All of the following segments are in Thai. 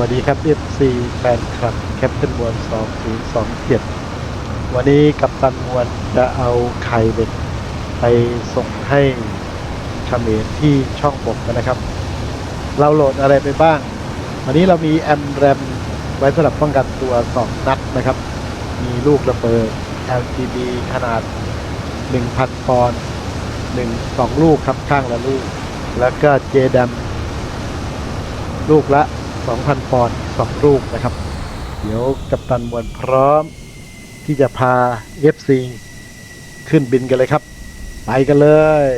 วัสดีครับ FC แฟนคลับแคปเ a นมวล2027 วันนี้กัปตันมวลจะเอาไข่เด็กไปส่งให้เขมรที่ช่องบกนนะครับ เราโหลดอะไรไปบ้าง วันนี้เรามีแอมแรมไว้สำหรับป้องกันตัว 2 นัดนะครับ มีลูกระเบิด LGB ขนาด 1,000 ปอนด์1 2 ลูกครับข้างละลูก แล้วก็เจดัมลูกละ 2,000 ปอนด์2ลูกนะครับ เดี๋ยวกัปตันมวลพร้อม ที่จะพา FC ขึ้นบินกันเลยครับ ไปกันเลย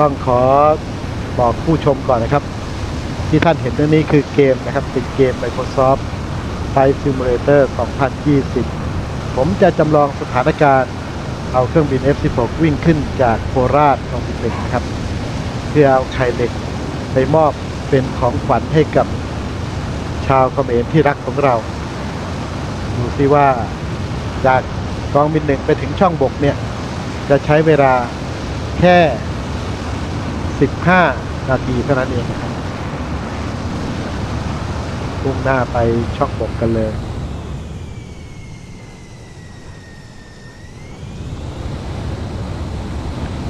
ต้องขอบอกผู้ชมก่อนนะครับ ที่ท่านเห็นนี่คือเกมนะครับ เป็นเกม Microsoft Flight Simulator 2020 ผมจะจำลองสถานการณ์ เอาเครื่องบิน F16 วิ่งขึ้นจากโคราชลงบินเหล็กนะครับ เพื่อเอาไข่เหล็กไปมอบเป็นของขวัญให้กับชาวเขมรที่รักของเรา ดูซิว่าจากกองบินหนึ่งไปถึงช่องบกเนี่ย จะใช้เวลาแค่ 15 นาทีเท่านั้นเองนะครับพุ่งหน้าไปช่องบกกันเลย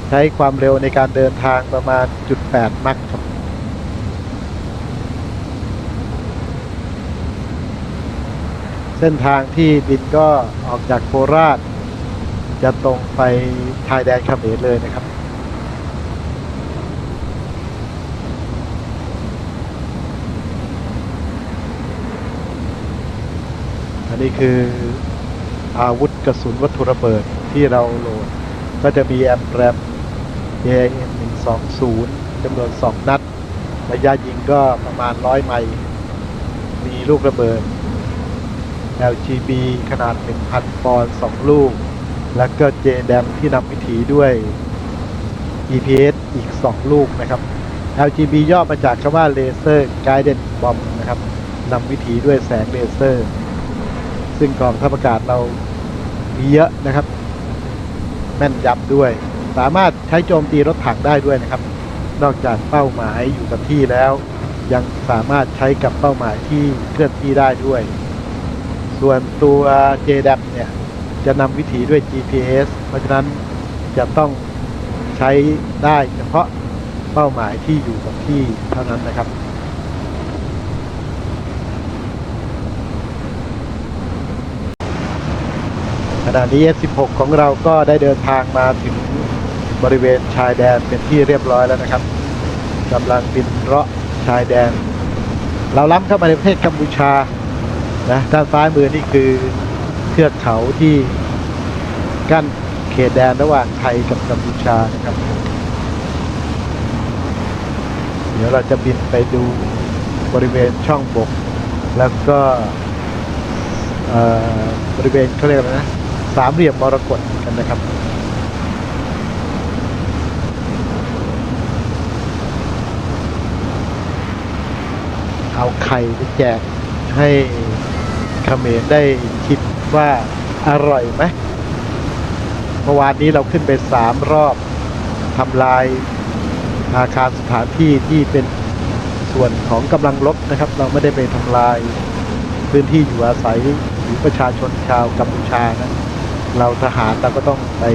ใช้ความเร็วในการเดินทางประมาณจุด8มักครับเส้นทางที่บินก็ออกจากโคราช จะตรงไปชายแดนเขมรเลยนะครับ อันนี้คืออาวุธกระสุนวัตถุระเบิดที่เราโหลด ก็จะมีแอมแรม JN 120 จำนวน 2 นัด ระยะยิงก็ประมาณ 100 ไมล์ มีลูกระเบิด LGB ขนาด 1,000 ปอนด์ 2 ลูก แล้วก็ JDAM ที่นำวิถีด้วย EPS อีก 2 ลูกนะครับ LGB ย่อมาจากคำว่า Laser Guided Bomb นะครับนำวิถีด้วยแสงเลเซอร์ ซึ่งกองทัพอากาศเรามีเยอะนะครับ แม่นยำด้วย สามารถใช้โจมตีรถถังได้ด้วยนะครับ นอกจากเป้าหมายอยู่กับที่แล้ว ยังสามารถใช้กับเป้าหมายที่เคลื่อนที่ได้ด้วย ส่วนตัว JDAM เนี่ย จะนำวิถีด้วย GPS เพราะฉะนั้นจะต้องใช้ได้เฉพาะเป้าหมายที่อยู่กับที่เท่านั้นนะครับขณะนี้ S16 ของเราก็ได้เดินทางมาถึง บริเวณชายแดนเป็นที่เรียบร้อยแล้วนะครับกำลังบินเลาะชายแดน เราล้ำเข้ามาในประเทศกัมพูชานะด้านซ้ายมือนี่คือเทือกเขาที่กั้นเขตแดนระหว่างไทยกับกัมพูชานะครับ เดี๋ยวเราจะบินไปดูบริเวณช่องบก แล้วก็บริเวณเขาเรียกอะไรนะสามเหลี่ยมมรกตกันนะครับ เอาไข่ไปแจกให้เขมรได้คิดว่าอร่อยไหมเมื่อวานนี้เราขึ้นไปสามรอบทำลายอาคารสถานที่ที่เป็นส่วนของกำลังรบนะครับ เราไม่ได้ไปทำลายพื้นที่อยู่อาศัยหรือประชาชนชาวกัมพูชานะเราทหารเราก็ต้องไป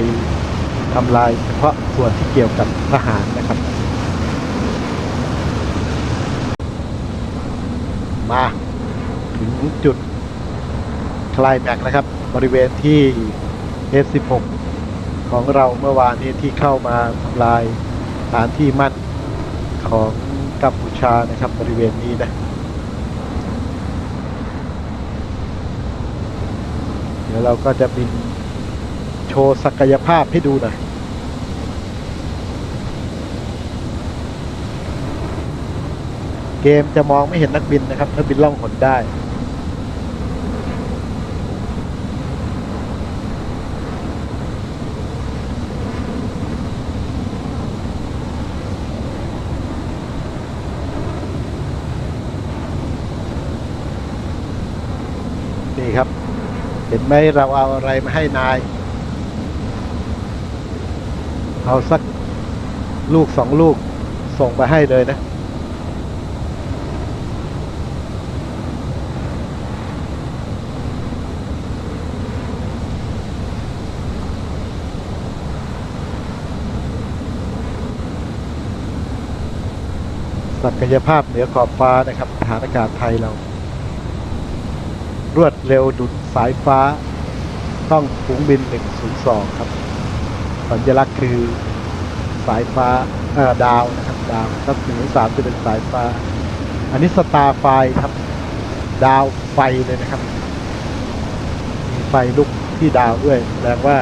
ทำลายเฉพาะส่วนที่เกี่ยวกับทหารนะครับ มา ถึงจุดคลายแม็กนะครับ บริเวณที่ F16 ของเราเมื่อวานนี้ที่เข้ามาทำลายสถานที่มั่นของกัมพูชานะครับบริเวณนี้นะเดี๋ยวเราก็จะบินโชว์ศักยภาพให้ดูหน่อย เกมจะมองไม่เห็นนักบินนะครับ นักบินล่องหนได้นี่ครับ เห็นไหมเราเอาอะไรมาให้นาย เอาสักลูกสองลูกส่งไปให้เลยนะ ศักยภาพเหนือขอบฟ้านะครับทหารอากาศไทยเรา รวดเร็วดุดสายฟ้า ต้องฝูงบิน 102 ครับ สัญลักษณ์คือสายฟ้าดาวนะครับดาวถ้าหนึ่งสามจะเป็นสายฟ้า อันนี้สตาร์ไฟครับ ดาวไฟเลยนะครับ มีไฟลุกที่ดาวด้วยแสดงว่า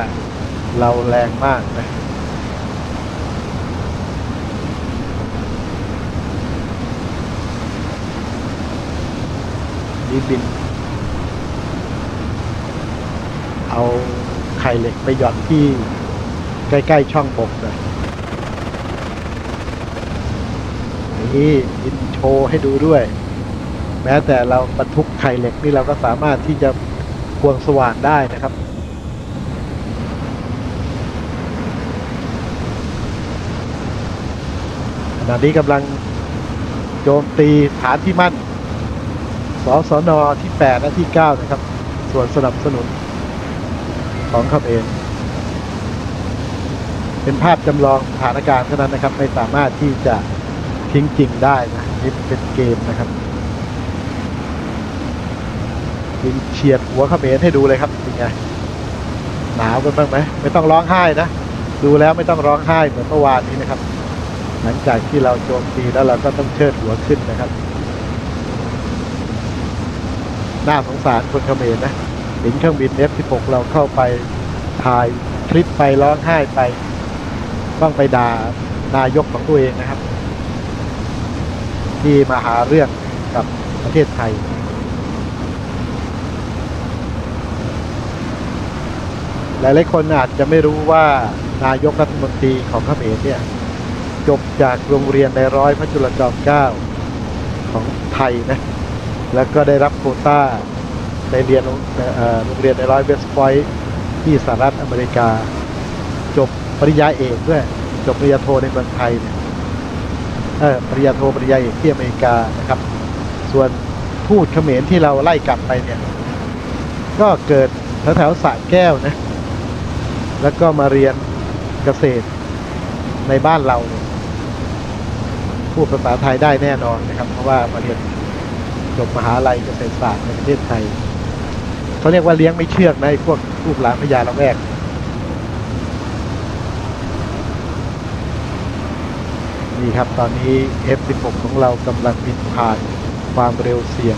เราแรงมากนะ นี่บิน เอาไข่เหล็กไปหย่อนที่ใกล้ ๆ ช่องบกเลยนี่บินโชว์ให้ดูด้วย แม้แต่เราบรรทุกไข่เหล็กนี่เราก็สามารถที่จะควงสว่านได้นะครับขณะนี้กำลังโจมตีฐานที่มั่น สสนที่ 8 และที่ 9 นะครับ ส่วนสนับสนุนของเขมรเป็นภาพจำลองสถานการณ์เท่านั้นนะครับ ไม่สามารถที่จะทิ้งจริงได้นะนี่เป็นเกมนะครับยิงเฉียดหัวเขมรให้ดูเลยครับเป็นไงหนาวกันบ้างไหมไม่ต้องร้องไห้นะดูแล้วไม่ต้องร้องไห้เหมือนเมื่อวานนี้นะครับ หลังจากที่เราโจมตีแล้วเราก็ต้องเชิดหัวขึ้นนะครับ น่าสงสารคนเขมรนะเห็นเครื่องบิน F16 เราเข้าไปถ่ายคลิปไปร้องไห้ไปต้องไปด่านายกของตัวเองนะครับ ที่มาหาเรื่องกับประเทศไทย หลายๆคนอาจจะไม่รู้ว่านายกรัฐมนตรีของเขมรเนี่ยจบจากโรงเรียนในร้อยพระจุลจอมเกล้าของไทยนะ แล้วก็ได้รับโควต้าในเรียนโรงเรียนในร้อยเวสต์พอยท์ที่สหรัฐอเมริกา จบปริญญาเอกด้วยจบปริญญาโทในเมืองไทยเนี่ยเออปริญญาโทปริญญาเอกที่อเมริกานะครับ ส่วนทูตเขมรที่เราไล่กลับไปเนี่ย ก็เกิดแถวๆสระแก้วนะแล้วก็มาเรียนเกษตรในบ้านเราเนี่ยพูดภาษาไทยได้แน่นอนนะครับ เพราะว่ามาเรียน บมหาลัยเกษตรศาสตร์ในประเทศไทยเขาเรียกว่าเลี้ยงไม่เชื่องนะไอ้พวกลูกหลานพญาละแวกนี่ครับตอนนี้ F16 ของเรากำลังบินผ่านความเร็วเสี่ยง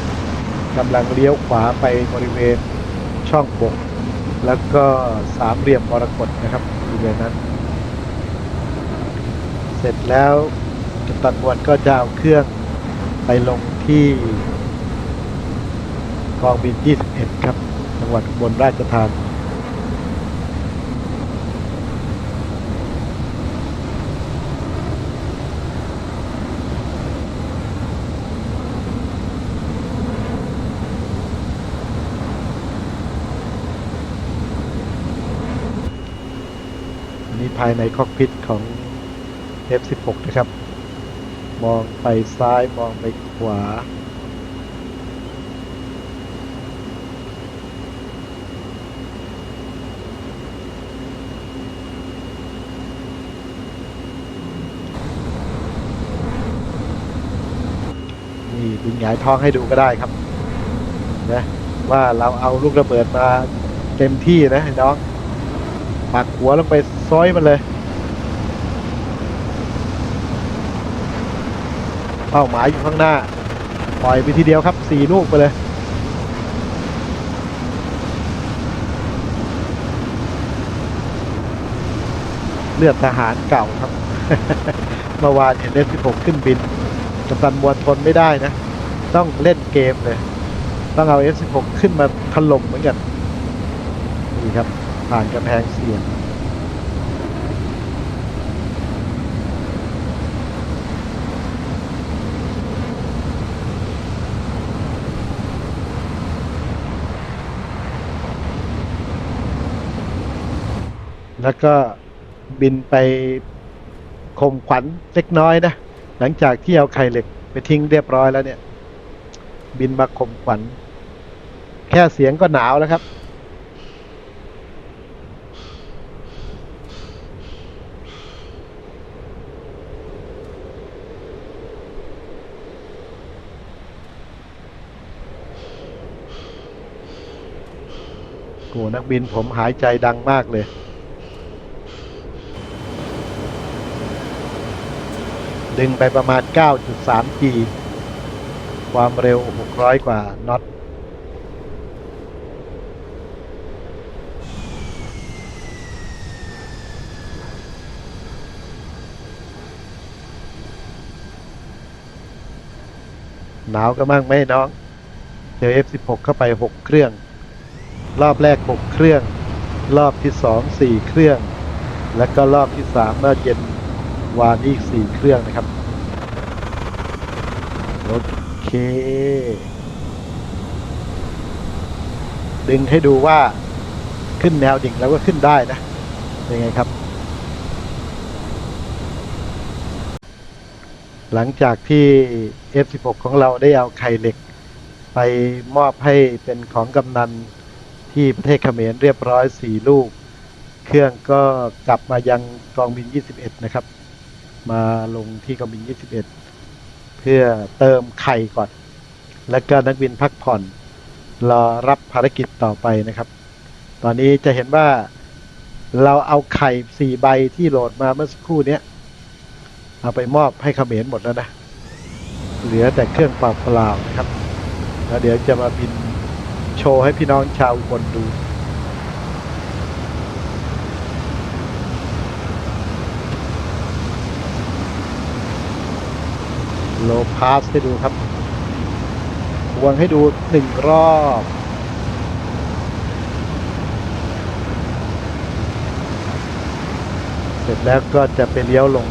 กำลังเลี้ยวขวาไปบริเวณช่องบก แล้วก็สามเหลี่ยมมรกตนะครับบริเวณนั้น เสร็จแล้วกัปตันบวนก็จะเอาเครื่องไปลงที่ กองบิน 21 ครับ จังหวัดบนราชธานีนนี้ภายในคอกพิทของ F16 นะครับ มองไปซ้ายมองไปขวา นี่ดึง หงายท้องให้ดูก็ได้ครับนะว่าเราเอาลูกระเบิดมาเต็มที่นะน้องปักหัวลงไปซอยมันเลย เป้าหมายอยู่ข้างหน้า ปล่อยไปทีเดียวครับสี่ลูกไปเลยเลือดทหารเก่าครับ เมื่อวานเห็นเล่น16ขึ้นบินกัปตันมวลทนไม่ได้นะ ต้องเล่นเกมเลย ต้องเอา F16 ขึ้นมาถล่มเหมือนกัน นี่ครับ ผ่านกำแพงเสียงแล้วก็บินไปข่มขวัญเล็กน้อยนะ หลังจากที่เอาไข่เหล็กไปทิ้งเรียบร้อยแล้วเนี่ย บินมาข่มขวัญแค่เสียงก็หนาวแล้วครับโอ้นักบินผมหายใจดังมากเลยดึงไปประมาณ 9.3 G ความเร็ว 600 กว่าน็อตหนาวก็มั่งไหมน้องเจอ F16 เข้าไป 6 เครื่อง รอบแรก 6 เครื่อง รอบที่ 2 4 เครื่อง แล้วก็รอบที่ 3 เมื่อเย็นวานอีก 4 เครื่องนะครับโอเค ดึงให้ดูว่าขึ้นแนวดิ่งแล้วก็ขึ้นได้นะยังไงครับ หลังจากที่ F16 ของเราได้เอาไข่เหล็ก ไปมอบให้เป็นของกำนันที่ประเทศเขมรเรียบร้อย 4 ลูก เครื่องก็กลับมายังกองบิน 21 นะครับ มาลงที่กองบิน 21 เพื่อเติมไข่ก่อน แล้วก็นักบินพักผ่อน รอรับภารกิจต่อไปนะครับ ตอนนี้จะเห็นว่าเราเอาไข่สี่ใบที่โหลดมาเมื่อสักครู่นี้เอาไปมอบให้เขมรหมดแล้วนะ เหลือแต่เครื่องเปล่าๆนะครับ แล้วเดี๋ยวจะมาบินโชว์ให้พี่น้องชาวอุบนดู โลพาสให้ดูครับวงให้ดูหนึ่งรอบเสร็จแล้วก็จะไปเลี้ยวลง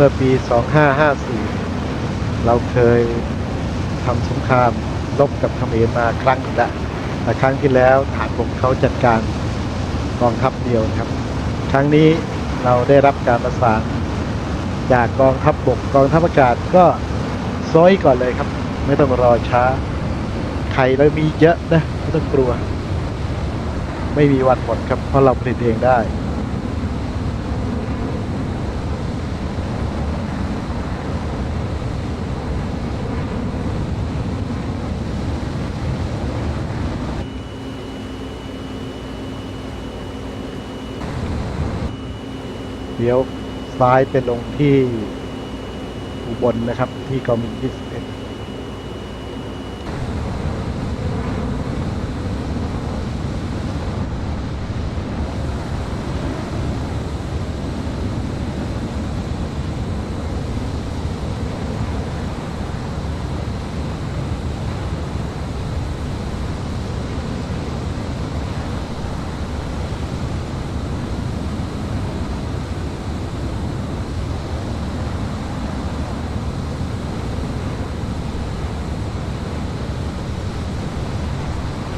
เมื่อปี 2554 เราเคยทำสงครามรบกับเขมรมาครั้งนึงแล้วแต่ครั้งที่แล้วฐานบกเขาจัดการกองทัพเดียวนะครับ ครั้งนี้เราได้รับการประสานจากกองทัพบกกองทัพอากาศก็ซอยก่อนเลยครับ ไม่ต้องรอช้าไข่เรามีเยอะนะไม่ต้องกลัว ไม่มีวันหมดครับเพราะเราผลิตเองได้ เดี๋ยวซ้ายไปลงที่อุบลนะครับ ที่กองบิน21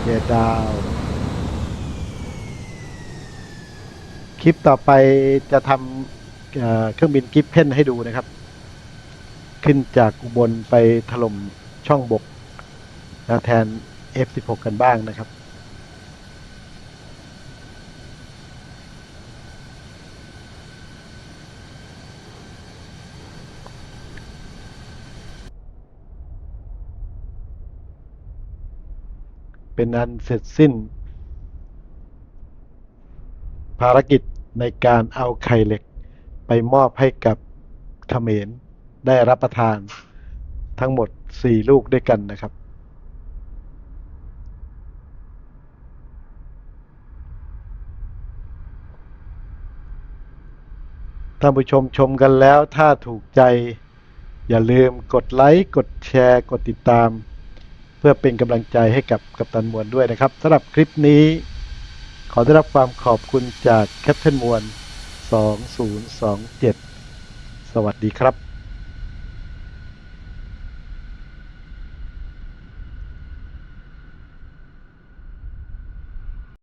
เจ ดาว คลิปต่อไปจะทำเอ่อเครื่องบินกิฟเพนให้ดูนะครับ ขึ้นจากอุบลไปถล่มช่องบกนะแทน F16 กันบ้างนะครับ เป็นอันเสร็จสิ้น ภารกิจในการเอาไข่เหล็ก ไปมอบให้กับเขมรได้รับประทานทั้งหมด 4 ลูกด้วยกันนะครับ ท่านผู้ชมชมกันแล้วถ้าถูกใจ อย่าลืมกดไลค์ กดแชร์ กดติดตาม เพื่อเป็นกำลังใจให้กับกัปตันมวลด้วยนะครับสำหรับคลิปนี้ขอได้รับความขอบคุณจากแคปเทนมวล2027 สวัสดีครับ